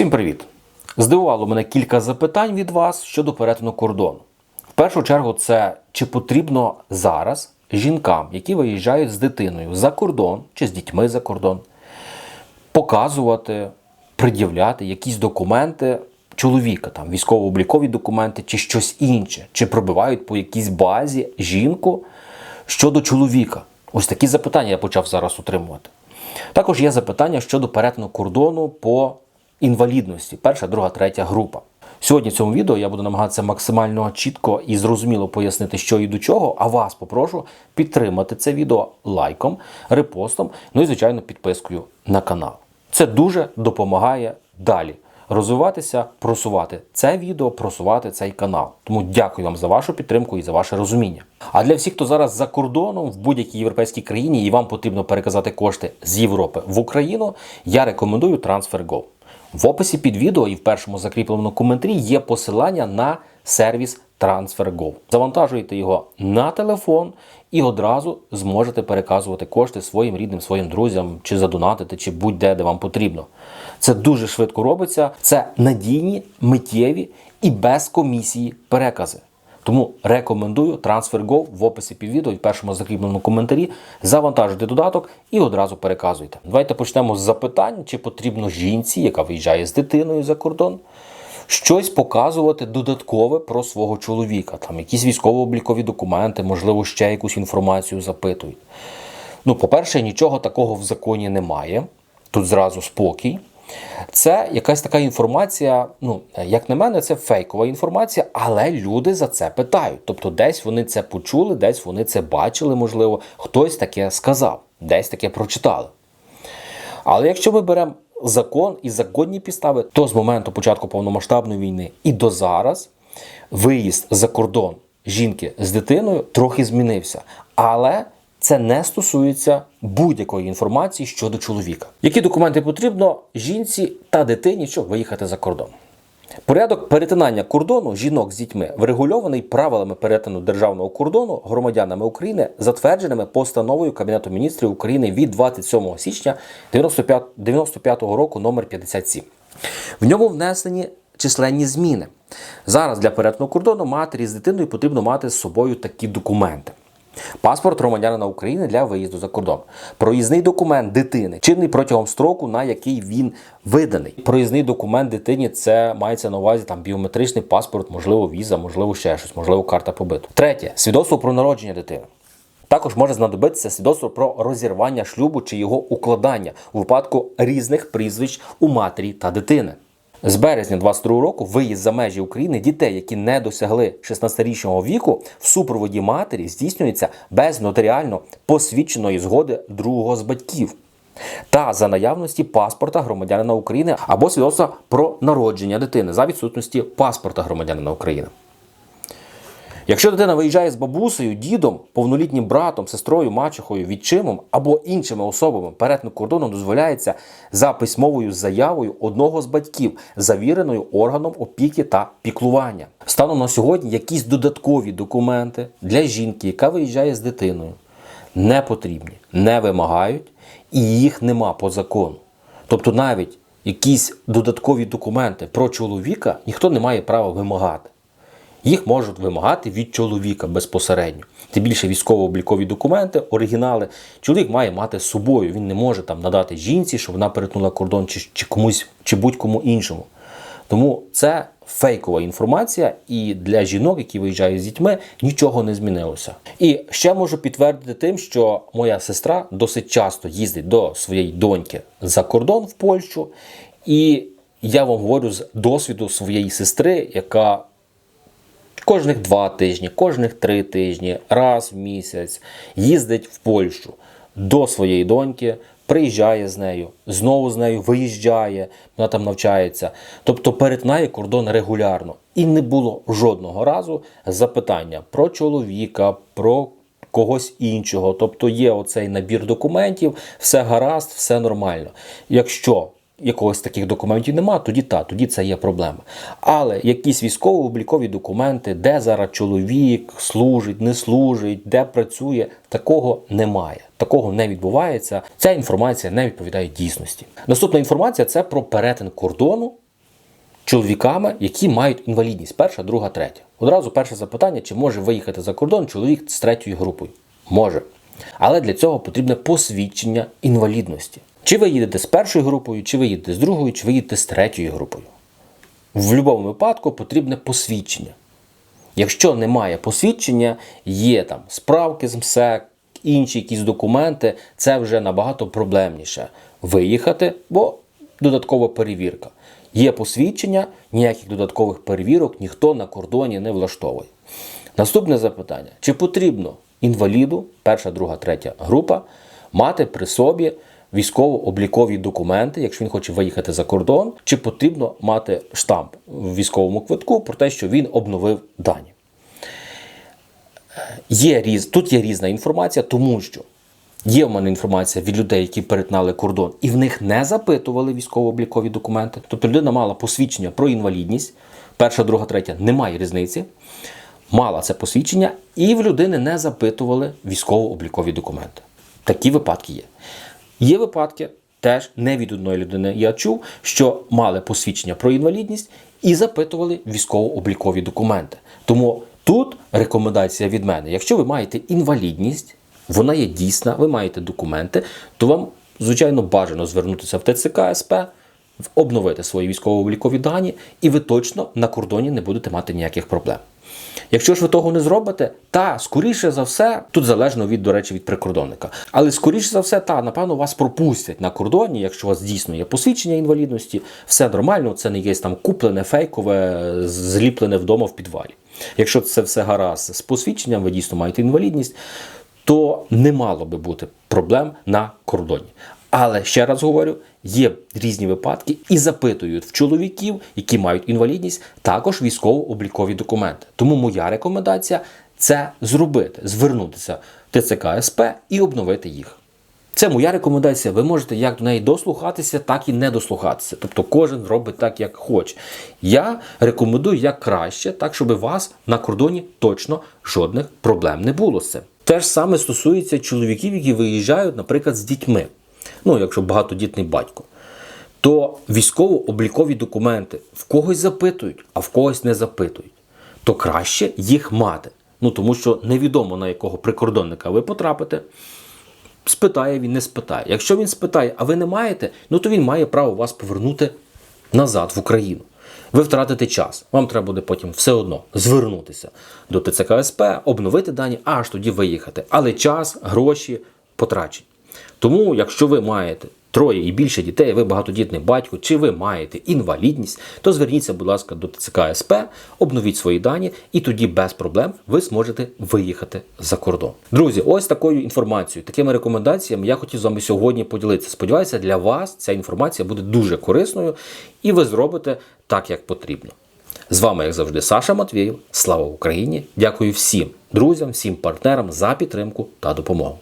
Всім привіт! Здивувало мене кілька запитань від вас щодо перетину кордону. В першу чергу, це чи потрібно зараз жінкам, які виїжджають з дитиною за кордон чи з дітьми за кордон, показувати, пред'являти якісь документи чоловіка, там військово-облікові документи чи щось інше, чи пробивають по якійсь базі жінку щодо чоловіка. Ось такі запитання я почав зараз отримувати. Також є запитання щодо перетину кордону по інвалідності, перша, друга, третя група. Сьогодні в цьому відео я буду намагатися максимально чітко і зрозуміло пояснити, що і до чого. А вас попрошу підтримати це відео лайком, репостом, ну і звичайно підпискою на канал. Це дуже допомагає далі розвиватися, просувати це відео, просувати цей канал. Тому дякую вам за вашу підтримку і за ваше розуміння. А для всіх, хто зараз за кордоном в будь-якій європейській країні і вам потрібно переказати кошти з Європи в Україну, я рекомендую TransferGo. В описі під відео і в першому закріпленому коментарі є посилання на сервіс TransferGo. Завантажуєте його на телефон і одразу зможете переказувати кошти своїм рідним, своїм друзям, чи задонатити, чи будь-де, де вам потрібно. Це дуже швидко робиться. Це надійні, миттєві і без комісії перекази. Тому рекомендую TransferGo в описі під відео і в першому закріпленому коментарі. Завантажуйте додаток і одразу переказуйте. Давайте почнемо з запитань, чи потрібно жінці, яка виїжджає з дитиною за кордон, щось показувати додаткове про свого чоловіка. Там якісь військово-облікові документи, можливо, ще якусь інформацію запитують. Ну, по-перше, нічого такого в законі немає. Тут зразу спокій. Це якась така інформація, ну, як на мене, це фейкова інформація, але люди за це питають. Тобто, десь вони це почули, десь вони це бачили, можливо, хтось таке сказав, десь таке прочитали. Але якщо ми беремо закон і законні підстави, то з моменту початку повномасштабної війни і до зараз виїзд за кордон жінки з дитиною трохи змінився. Але це не стосується будь-якої інформації щодо чоловіка. Які документи потрібно жінці та дитині, щоб виїхати за кордон? Порядок перетинання кордону жінок з дітьми врегульований правилами перетину державного кордону громадянами України, затвердженими постановою Кабінету міністрів України від 27 січня 95, 95 року номер 57. В ньому внесені численні зміни. Зараз для перетину кордону матері з дитиною потрібно мати з собою такі документи. Паспорт громадянина України для виїзду за кордон. Проїзний документ дитини, чинний протягом строку, на який він виданий. Проїзний документ дитині це мається на увазі там біометричний паспорт, можливо, віза, можливо, ще щось, можливо, карта побиту. Третє свідоцтво про народження дитини. Також може знадобитися свідоцтво про розірвання шлюбу чи його укладання у випадку різних прізвищ у матері та дитини. З березня 22 року виїзд за межі України дітей, які не досягли 16-річного віку, в супроводі матері здійснюється без нотаріально посвідченої згоди другого з батьків. Та за наявності паспорта громадянина України або свідоцтва про народження дитини за відсутності паспорта громадянина України. Якщо дитина виїжджає з бабусею, дідом, повнолітнім братом, сестрою, мачехою, відчимом або іншими особами, перетин кордону дозволяється за письмовою заявою одного з батьків, завіреною органом опіки та піклування. Станом на сьогодні якісь додаткові документи для жінки, яка виїжджає з дитиною, не потрібні, не вимагають і їх нема по закону. Тобто навіть якісь додаткові документи про чоловіка ніхто не має права вимагати. Їх можуть вимагати від чоловіка безпосередньо. Тим більше військово-облікові документи, оригінали. Чоловік має мати з собою. Він не може там надати жінці, щоб вона перетнула кордон чи, чи комусь, чи будь-кому іншому. Тому це фейкова інформація, і для жінок, які виїжджають з дітьми, нічого не змінилося. І ще можу підтвердити тим, що моя сестра досить часто їздить до своєї доньки за кордон в Польщу. І я вам говорю з досвіду своєї сестри, яка кожних два тижні, кожних три тижні, раз в місяць їздить в Польщу до своєї доньки, приїжджає з нею, знову з нею виїжджає, вона там навчається. Тобто перетинає кордон регулярно. І не було жодного разу запитання про чоловіка, про когось іншого. Тобто є оцей набір документів, все гаразд, все нормально. Якщо якогось таких документів немає, тоді та, тоді це є проблема. Але якісь військово-облікові документи, де зараз чоловік служить, не служить, де працює, такого немає. Такого не відбувається. Ця інформація не відповідає дійсності. Наступна інформація це про перетин кордону чоловіками, які мають інвалідність перша, друга, третя. Одразу перше запитання: чи може виїхати за кордон чоловік з третьою групою? Може. Але для цього потрібне посвідчення інвалідності. Чи ви їдете з першою групою, чи ви їдете з другою, чи ви їдете з третьою групою. В будь-якому випадку потрібне посвідчення. Якщо немає посвідчення, є там справки з МСЕК, інші якісь документи, це вже набагато проблемніше виїхати, бо додаткова перевірка. Є посвідчення, ніяких додаткових перевірок ніхто на кордоні не влаштовує. Наступне запитання: чи потрібно інваліду, перша, друга, третя група, мати при собі військово-облікові документи, якщо він хоче виїхати за кордон, чи потрібно мати штамп в військовому квитку про те, що він обновив дані? Є різ... Тут є різна інформація, тому що є в мене інформація від людей, які перетнали кордон, і в них не запитували військово-облікові документи. Тобто людина мала посвідчення про інвалідність, перша, друга, третя, немає різниці. Мала це посвідчення, і в людини не запитували військово-облікові документи. Такі випадки є. Є випадки, теж не від одної людини я чув, що мали посвідчення про інвалідність і запитували військово-облікові документи. Тому тут рекомендація від мене: якщо ви маєте інвалідність, вона є дійсна, ви маєте документи, то вам, звичайно, бажано звернутися в ТЦК СП, обновити свої військово-облікові дані, і ви точно на кордоні не будете мати ніяких проблем. Якщо ж ви того не зробите, та скоріше за все, тут залежно від, до речі, від прикордонника. Але скоріше за все, та напевно вас пропустять на кордоні, якщо у вас дійсно є посвідчення інвалідності, все нормально, це не є там куплене, фейкове, зліплене вдома в підвалі. Якщо це все гаразд з посвідченням, ви дійсно маєте інвалідність, то не мало би бути проблем на кордоні. Але ще раз говорю, є різні випадки і запитують в чоловіків, які мають інвалідність, також військово-облікові документи. Тому моя рекомендація це зробити, звернутися в ТЦК СП і обновити їх. Це моя рекомендація. Ви можете як до неї дослухатися, так і не дослухатися. Тобто кожен робить так, як хоче. Я рекомендую як краще, так щоб у вас на кордоні точно жодних проблем не було з цим. Те ж саме стосується чоловіків, які виїжджають, наприклад, з дітьми. Ну, якщо багатодітний батько. То військово-облікові документи в когось запитують, а в когось не запитують. То краще їх мати. Ну тому що невідомо на якого прикордонника ви потрапите. Спитає він, не спитає. Якщо він спитає, а ви не маєте, ну то він має право вас повернути назад в Україну. Ви втратите час. Вам треба буде потім все одно звернутися до ТЦК СП, обновити дані, аж тоді виїхати. Але час, гроші потрачені. Тому, якщо ви маєте троє і більше дітей, ви багатодітний батько, чи ви маєте інвалідність, то зверніться, будь ласка, до ТЦК СП, обновіть свої дані, і тоді без проблем ви зможете виїхати за кордон. Друзі, ось такою інформацією, такими рекомендаціями я хотів з вами сьогодні поділитися. Сподіваюся, для вас ця інформація буде дуже корисною, і ви зробите так, як потрібно. З вами, як завжди, Саша Матвєєв. Слава Україні! Дякую всім друзям, всім партнерам за підтримку та допомогу.